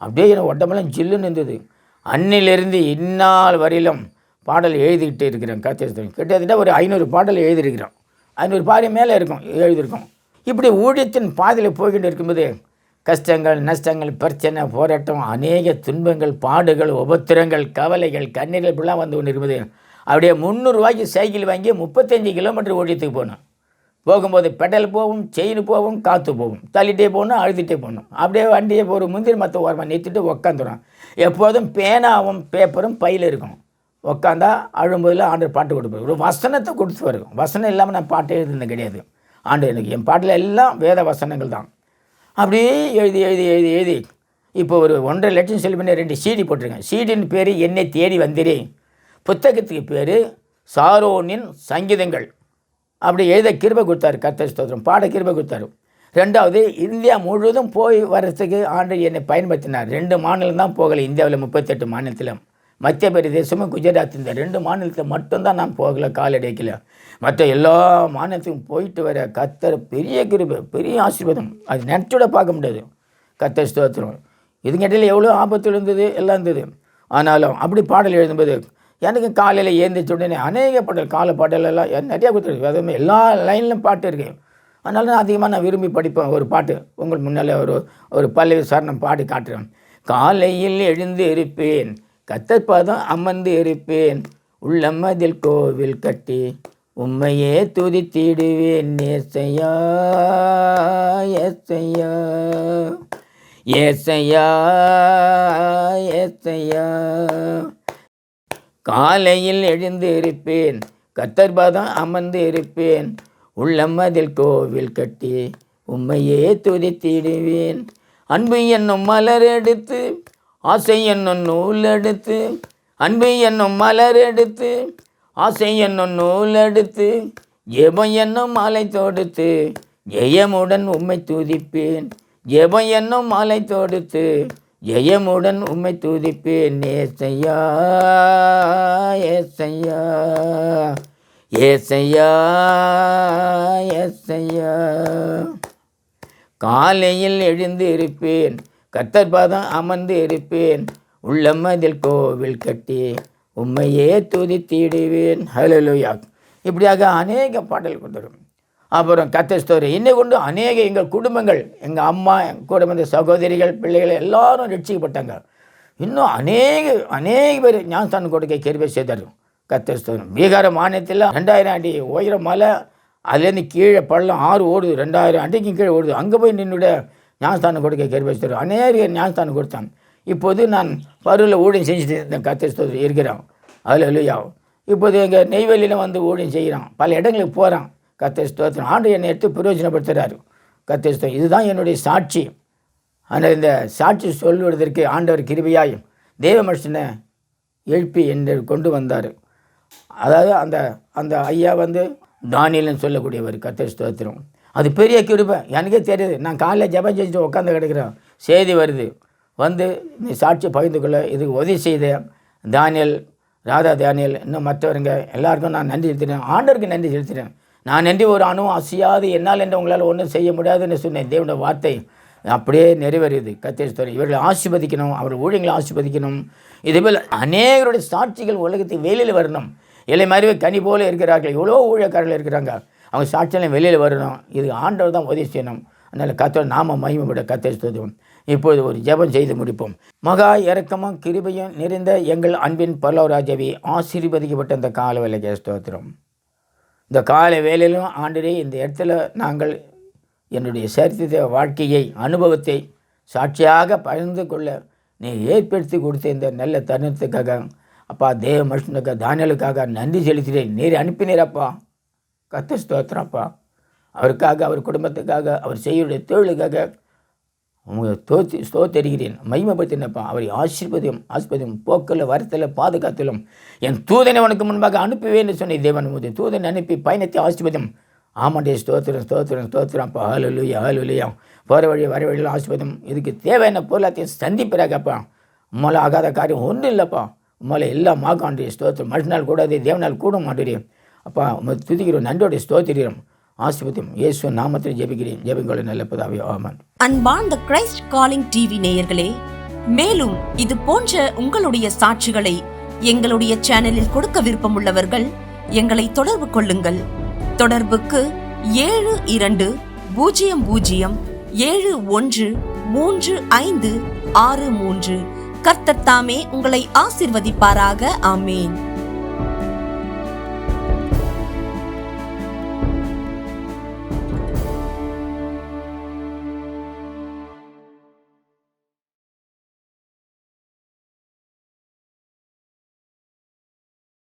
அப்படியே எனக்கு உடம்பெல்லாம் ஜில்லுன்னு இருந்தது. அன்னிலிருந்து இந்நாள் வரையிலும் பாடல் எழுதிக்கிட்டு இருக்கிறேன் கத்திரத்தில் கிட்டத்தட்ட ஒரு ஐநூறு பாடல் எழுதியிருக்கிறோம் ஐநூறு பாறை மேலே இருக்கும் எழுதியிருக்கோம். இப்படி ஊழியத்தின் பாதையில் போய்கிட்டு இருக்கும்போது கஷ்டங்கள் நஷ்டங்கள் பிரச்சனை போராட்டம் அநேக துன்பங்கள் பாடுகள் உபத்திரங்கள் கவலைகள் கண்ணீர்கள் இப்படிலாம் வந்து ஒன்று இருக்கும்போது அப்படியே முந்நூறுரூவாய்க்கு சைக்கிள் வாங்கி முப்பத்தஞ்சு கிலோமீட்டர் ஊழியத்துக்கு போகணும். போகும்போது பெடல் போகும் செயின் போகும் காற்று போகும். தள்ளிட்டே போகணும் அழுதுகிட்டே போகணும். அப்படியே வண்டியை ஒரு முந்திரி மற்ற ஓரமாக நிறுத்திட்டு உக்காந்துடும் எப்போதும் பேனாவும் பேப்பரும் பையில் இருக்கும் உக்காந்தா அழும்போதில் ஆண்டு பாட்டு கொடுப்பார் ஒரு வசனத்தை கொடுத்து வரும் வசனம் இல்லாமல் நான் பாட்டு எழுதுனது கிடையாது. ஆண்டு எனக்கு என் பாட்டில் எல்லாம் வேத வசனங்கள் தான். அப்படியே எழுதி எழுதி எழுதி எழுதி. இப்போ ஒரு ஒன்றரை லட்சம் செலவு பண்ணி ரெண்டு சீடி போட்டிருக்கேன். சீடின் பேர் என்னை தேடி வந்திரே புத்தகத்துக்கு பேர் சாரோனின் சங்கீதங்கள். அப்படி எழுத கிருபை கொடுத்தாரு கர்த்தர் ஸ்தோத்திரம். பாட கிருபை கொடுத்தாரு. ரெண்டாவது இந்தியா முழுவதும் போய் வர்றதுக்கு ஆண்டு என்னை பயன்படுத்தினார். ரெண்டு மாநிலம் தான் போகலை இந்தியாவில் முப்பத்தெட்டு மாநிலத்தில் மத்திய பிரதேசமும் குஜராத் இந்த ரெண்டு மாநிலத்தில் மட்டும்தான் நான் போகலை காலடி மற்ற எல்லா மாநிலத்துக்கும் போயிட்டு வர கத்தர் பெரிய கிருபை பெரிய ஆசீர்வாதம். அது நினச்சோட பார்க்க முடியாது. கத்தர் ஸ்தோத்திரம். இதுங்கிடையில் எவ்வளோ ஆபத்து இருந்தது? எல்லாம் இருந்தது. ஆனாலும் அப்படி பாடல் எழுதும்போது எனக்கு காலையில் ஏந்திரிச்ச உடனே அநேக பாடல் கால பாடலெல்லாம் நிறையா கொடுத்துருக்கு. அதுவுமே எல்லா லைன்லையும் பாட்டு இருக்கு. அதனால நான் அதிகமாக நான் விரும்பி படிப்பேன் ஒரு பாட்டு. உங்களுக்கு முன்னால் ஒரு ஒரு பல்லவி சரணம் பாடி காட்டுறேன். காலையில் எழுந்து இருப்பேன் கத்தர் பாதம் அமர்ந்து இருப்பேன். உள்ளமதில் கோவில் கட்டி உம்மையே துதித்திடுவேன். ஏசையா ஏசையா ஏசையா ஏசையா. காலையில் எழுந்து இருப்பேன். கத்தர் பாதம் அமர்ந்து இருப்பேன். உள்ளம்மதில் கோவில் கட்டி உம்மையே துதித்திடுவேன். அன்பு என்னும் மலர் எடுத்து ஆசை என்னும் நூல் எடுத்து அன்பு என்னும் மலர் எடுத்து ஆசை என்னும் நூல் எடுத்து ஜெபம் என்னும் மாலை தொடுத்து ஜெயமுடன் உம்மை துதிப்பேன். ஜெபம் என்னும் மாலை தொடுத்து ஜெயமுடன் உம்மை துதிப்பேன். ஏசையா ஏசையா ஏசையா ஏசையா. காலையில் எழுந்து இருப்பேன். கத்தர் பாதம் அமர்ந்து இருப்பேன் உள்ளம் அதில் கோவில் கட்டி உண்மையே துதித்திடுவேன். ஹலலுயா இப்படியாக அநேக பாடல் கொடுத்துரும் அப்புறம் கத்த ஸ்தோரி இன்னை கொண்டு அநேக எங்கள் குடும்பங்கள் எங்கள் அம்மா என் கூட வந்த சகோதரிகள் பிள்ளைகள் எல்லாரும் ரட்சிக்கப்பட்டாங்க. இன்னும் அநேக அநேக பேர் ஞானஸ்தானம் கொடுக்க கேள்வி செய்தார். கத்த ஸ்தோத்திரம். பீகார மாநிலத்தில் ரெண்டாயிரம் அடி உயரம் மலை அதுலேருந்து கீழே பள்ளம் ஆறு ஓடுது. ரெண்டாயிரம் அடிக்கும் கீழே ஓடுது. அங்கே போய் நின்றுட ஞானஸ்தானம் கொடுக்க கேள்வி அநேக ஞானஸ்தானம் கொடுத்தான். இப்போது நான் பருவில் ஊழியம் செஞ்சுட்டு இருந்தேன் கத்தர் இருக்கிறான். அதில் இல்லையா இப்போது எங்கள் நெய்வேலியில் வந்து ஊழியம் செய்கிறான் பல இடங்களுக்கு போகிறான் கத்தர் ஸ்தோத்திரம். ஆண்டு என்னை எடுத்து பிரயோஜனப்படுத்துகிறாரு கத்தர் ஸ்தோத்திரம். இதுதான் என்னுடைய சாட்சி. ஆனால் இந்த சாட்சி சொல்வதற்கு ஆண்டவர் கிருபியாய் தெய்வ மனுஷனை எழுப்பி என்று கொண்டு வந்தார். அதாவது அந்த அந்த ஐயா வந்து தானியல்னு சொல்லக்கூடியவர் கத்தர் ஸ்தோத்திரம். அது பெரிய கிருபை எனக்கே தெரியுது. நான் காலைல ஜபம் செஞ்சுட்டு உட்காந்து கிடக்கிறேன். செய்தி வருது. வந்து நீ சாட்சி பகிர்ந்து கொள்ள. இதுக்கு உதவி செய்த தானியல் ராதா தானியல் இன்னும் மற்றவருங்க எல்லாருக்கும் நான் நன்றி செலுத்தினேன் ஆண்டவருக்கு நன்றி செலுத்தினேன் நான் நன்றி ஒரு அணுவும் அசையாது. என்னால் என்று உங்களால் ஒன்றும் செய்ய முடியாதுன்னு சொன்னேன். தேவனோட வார்த்தை அப்படியே நிறைவேறியது. கத்தேஸ்வரி இவர்களை ஆசிர்வதிக்கணும். அவர் ஊழியங்களை ஆசிர்வதிக்கணும். இதேபோல் அநேகருடைய சாட்சிகள் உலகத்துக்கு வெளியில் வரணும். இலை மாதிரி கனி போல இருக்கிறார்கள். எவ்வளோ ஊழியக்காரர்கள் இருக்கிறாங்க. அவங்க சாட்சியெல்லாம் வெளியில் வரணும். இது ஆண்டவர் தான் உதவி செய்யணும். அதனால் கத்தர் நாம மகிமைப்பட கத்தேஸ்வதும் இப்பொழுது ஒரு ஜெபம் செய்து முடிப்போம். மகா இறக்கமும் கிருபையும் நிறைந்த எங்கள் அன்பின் பல்லவராஜவி ஆசீர்வதிக்கப்பட்ட இந்த கால வேலைக்கு ஸ்தோத்திரம். இந்த கால வேலையிலும் ஆண்டரே இந்த இடத்துல நாங்கள் என்னுடைய சரித்திர வாழ்க்கையை அனுபவத்தை சாட்சியாக பகிர்ந்து கொள்ள நீ ஏற்படுத்தி கொடுத்த இந்த நல்ல தருணத்துக்காக அப்பா தேவ மனுஷனுக்காக தானியலுக்காக நன்றி செலுத்தினேன் நீர் அனுப்பினீரப்பா கத்த ஸ்தோத்திரப்பா. அவருக்காக அவர் குடும்பத்துக்காக அவர் செய்யுடைய தொழிலுக்காக உங்களை தோத்தி ஸ்தோத்தரிகிறேன். மைமப்படுத்தினப்பா அவரை ஆசீர்வதியும் ஆஸ்பதியும் போக்கில் வரத்தில் பாதுகாத்திலும் என் தூதனை உனக்கு முன்பாக அனுப்புவேன்னு சொன்ன தேவன் முதல் தூதனை அனுப்பி பயணத்தை ஆசீர்வதியும். ஆமாண்டே ஸ்தோத்திரம் ஸ்தோத்திரம் ஸ்தோத்திரம்ப்பா ஹாலுலியா ஹாலுலியா போகிற வழி வர வழியில் ஆசீர்வதம் இதுக்கு தேவையான பொருளாத்தையும் சந்திப்பிறாக்கப்பா உம்மால் ஆகாத காரியம் ஒன்றும் இல்லைப்பா. உம்மால் எல்லாம் ஆகாண்டே ஸ்தோத்திரம். மறுநாள் கூடாது தேவனால் கூட மாட்டேறேன் அப்பா உங்களை துதிக்கிறோம் நன்றோடைய ஸ்தோத்திரம் ஆசிபத்தியம் இயேசு நாமத்தில் ஜெபிக்கிறேன். ஜெபிங்களை நல்ல பதாவே ஆமான். அன்பார்ந்த கிரைஸ்ட் காலிங் டிவி நேயர்களே மேலும் இது போன்ற உங்களுடைய சாட்சிகளை எங்களுடைய சேனலில் கொடுக்க விருப்பமுள்ளவர்கள் எங்களை தொடர்பு கொள்ளுங்கள். தொடர்புக்கு ஏழு இரண்டு பூஜ்ஜியம் பூஜ்ஜியம் ஏழு ஒன்று மூன்று ஐந்து ஆறு மூன்று. கர்த்தத்தாமே உங்களை ஆசிர்வதிப்பாராக. ஆமேன்.